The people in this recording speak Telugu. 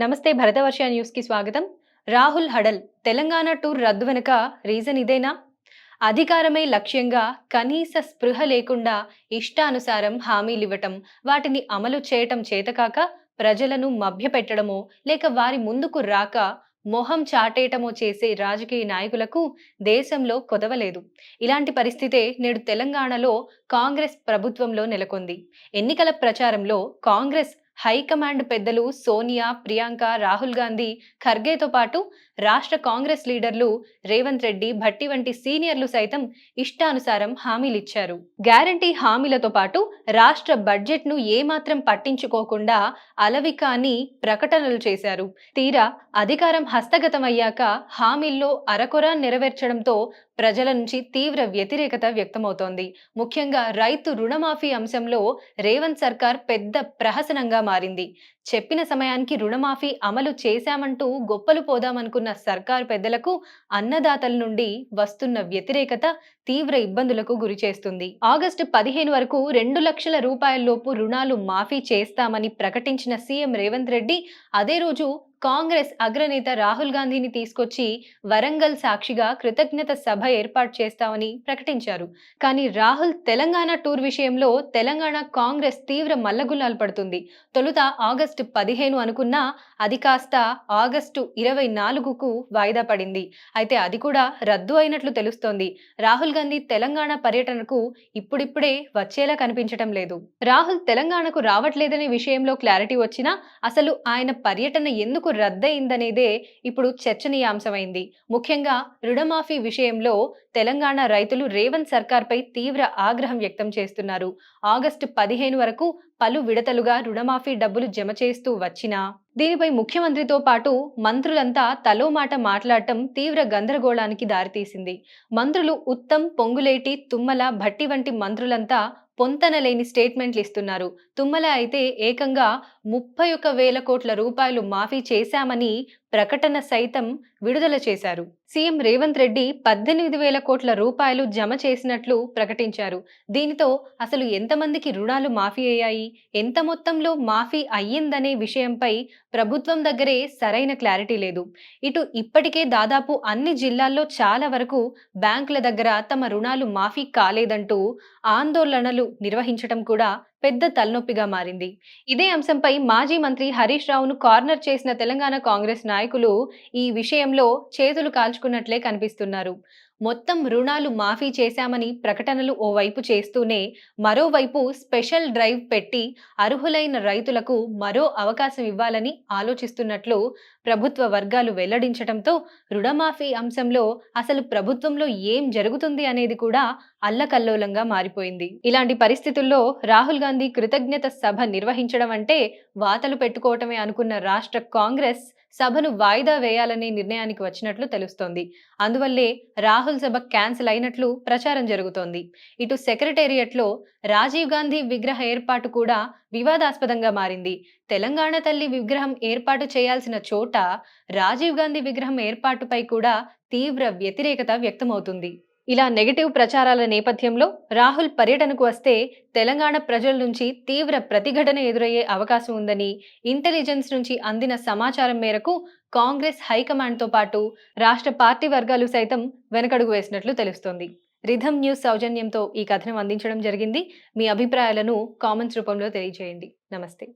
నమస్తే భరతవర్ష న్యూస్కి స్వాగతం. రాహుల్ హడల్ తెలంగాణ టూర్ రద్దు వెనుక రీజన్ ఇదేనా? అధికారమే లక్ష్యంగా కనీస స్పృహ లేకుండా ఇష్టానుసారం హామీలివ్వటం వాటిని అమలు చేయటం చేతకాక ప్రజలను మభ్యపెట్టడమో లేక వారి ముందుకు రాక మొహం చాటేయటమో చేసే రాజకీయ నాయకులకు దేశంలో కొదవలేదు. ఇలాంటి పరిస్థితే నేడు తెలంగాణలో కాంగ్రెస్ ప్రభుత్వంలో నెలకొంది. ఎన్నికల ప్రచారంలో కాంగ్రెస్ హైకమాండ్ పెద్దలు సోనియా ప్రియాంక రాహుల్ గాంధీ ఖర్గేతో పాటు రాష్ట్ర కాంగ్రెస్ లీడర్లు రేవంత్ రెడ్డి భట్టి వంటి సీనియర్లు సైతం ఇష్టానుసారం హామీలిచ్చారు. గ్యారంటీ హామీలతో పాటు రాష్ట్ర బడ్జెట్ను ఏమాత్రం పట్టించుకోకుండా అలవికాని ప్రకటనలు చేశారు. తీరా అధికారం హస్తగతమయ్యాక హామీల్లో అరకొర నెరవేర్చడంతో ప్రజల నుంచి తీవ్ర వ్యతిరేకత వ్యక్తమవుతోంది. ముఖ్యంగా రైతు రుణమాఫీ అంశంలో రేవంత్ సర్కార్ పెద్ద ప్రహసనంగా మారింది. చెప్పిన సమయానికి రుణమాఫీ అమలు చేశామంటూ గొప్పలు పోదామనుకున్న సర్కారు పెద్దలకు అన్నదాతల నుండి వస్తున్న వ్యతిరేకత తీవ్ర ఇబ్బందులకు గురి చేస్తుంది. ఆగస్టు పదిహేను వరకు రెండు లక్షల రూపాయల లోపు రుణాలు మాఫీ చేస్తామని ప్రకటించిన సీఎం రేవంత్ రెడ్డి అదే రోజు కాంగ్రెస్ అగ్రనేత రాహుల్ గాంధీని తీసుకొచ్చి వరంగల్ సాక్షిగా కృతజ్ఞత సభ ఏర్పాటు చేస్తామని ప్రకటించారు. కానీ రాహుల్ తెలంగాణ టూర్ విషయంలో తెలంగాణ కాంగ్రెస్ తీవ్ర మల్లగుల్లాలు పడుతుంది. తొలుత ఆగస్టు పదిహేను అనుకున్నా అది కాస్త ఆగస్టు ఇరవై నాలుగుకు వాయిదా పడింది. అయితే అది కూడా రద్దు అయినట్లు తెలుస్తోంది. రాహుల్ గాంధీ తెలంగాణ పర్యటనకు ఇప్పుడిప్పుడే వచ్చేలా కనిపించటం లేదు. రాహుల్ తెలంగాణకు రావట్లేదనే విషయంలో క్లారిటీ వచ్చినా అసలు ఆయన పర్యటన ఎందుకు రద్దయిందనేదే ఇప్పుడు చర్చనీయాంశమైంది. ముఖ్యంగా రుణమాఫీ విషయంలో తెలంగాణ రైతులు రేవంత్ సర్కార్పై తీవ్ర ఆగ్రహం వ్యక్తం చేస్తున్నారు. ఆగస్టు పదిహేను వరకు పలు విడతలుగా రుణమాఫీ డబ్బులు జమ చేస్తూ వచ్చినా దీనిపై ముఖ్యమంత్రితో పాటు మంత్రులంతా తలో మాట మాట్లాడటం తీవ్ర గందరగోళానికి దారితీసింది. మంత్రులు ఉత్తమ్ పొంగులేటి తుమ్మల భట్టి వంటి మంత్రులంతా పొంతనలేని స్టేట్మెంట్లు ఇస్తున్నారు. తుమ్మల అయితే ఏకంగా ముప్పై ఒక వేల కోట్ల రూపాయలు మాఫీ చేశామని ప్రకటన సైతం విడుదల చేశారు. సీఎం రేవంత్ రెడ్డి పద్దెనిమిది వేల కోట్ల రూపాయలు జమ చేసినట్లు ప్రకటించారు. దీనితో అసలు ఎంతమందికి రుణాలు మాఫీ అయ్యాయి? ఎంత మొత్తంలో మాఫీ అయ్యిందనే విషయంపై ప్రభుత్వం దగ్గరే సరైన క్లారిటీ లేదు. ఇటు ఇప్పటికే దాదాపు అన్ని జిల్లాల్లో చాలా వరకు బ్యాంకుల దగ్గర తమ రుణాలు మాఫీ కాలేదంటూ ఆందోళనలు నిర్వహించడం కూడా పెద్ద తలనొప్పిగా మారింది. ఇదే అంశంపై మాజీ మంత్రి హరీష్ రావును కార్నర్ చేసిన తెలంగాణ కాంగ్రెస్ నాయకులు ఈ విషయంలో చేతులు కాల్చుకున్నట్లే కనిపిస్తున్నారు. మొత్తం రుణాలు మాఫీ చేశామని ప్రకటనలు ఓవైపు చేస్తూనే మరోవైపు స్పెషల్ డ్రైవ్ పెట్టి అర్హులైన రైతులకు మరో అవకాశం ఇవ్వాలని ఆలోచిస్తున్నట్లు ప్రభుత్వ వర్గాలు వెల్లడించడంతో రుణమాఫీ అంశంలో అసలు ప్రభుత్వంలో ఏం జరుగుతుంది అనేది కూడా అల్లకల్లోలంగా మారిపోయింది. ఇలాంటి పరిస్థితుల్లో రాహుల్ గాంధీ కృతజ్ఞత సభ నిర్వహించడం అంటే వాతలు పెట్టుకోవటమే అనుకున్న రాష్ట్ర కాంగ్రెస్ సభను వాయిదా వేయాలనే నిర్ణయానికి వచ్చినట్లు తెలుస్తోంది. అందువల్లే రాహుల్ సభ క్యాన్సిల్ అయినట్లు ప్రచారం జరుగుతోంది. ఇటు సెక్రటేరియట్లో రాజీవ్ గాంధీ విగ్రహ ఏర్పాటు కూడా వివాదాస్పదంగా మారింది. తెలంగాణ తల్లి విగ్రహం ఏర్పాటు చేయాల్సిన చోట రాజీవ్ గాంధీ విగ్రహం ఏర్పాటుపై కూడా తీవ్ర వ్యతిరేకత వ్యక్తమవుతుంది. ఇలా నెగటివ్ ప్రచారాల నేపథ్యంలో రాహుల్ పర్యటనకు వస్తే తెలంగాణ ప్రజల నుంచి తీవ్ర ప్రతిఘటన ఎదురయ్యే అవకాశం ఉందని ఇంటెలిజెన్స్ నుంచి అందిన సమాచారం మేరకు కాంగ్రెస్ హైకమాండ్తో పాటు రాష్ట్ర పార్టీ వర్గాలు సైతం వెనకడుగు వేసినట్లు తెలుస్తోంది. రిధమ్ న్యూస్ సౌజన్యంతో ఈ కథనం అందించడం జరిగింది. మీ అభిప్రాయాలను కామెంట్స్ రూపంలో తెలియజేయండి. నమస్తే.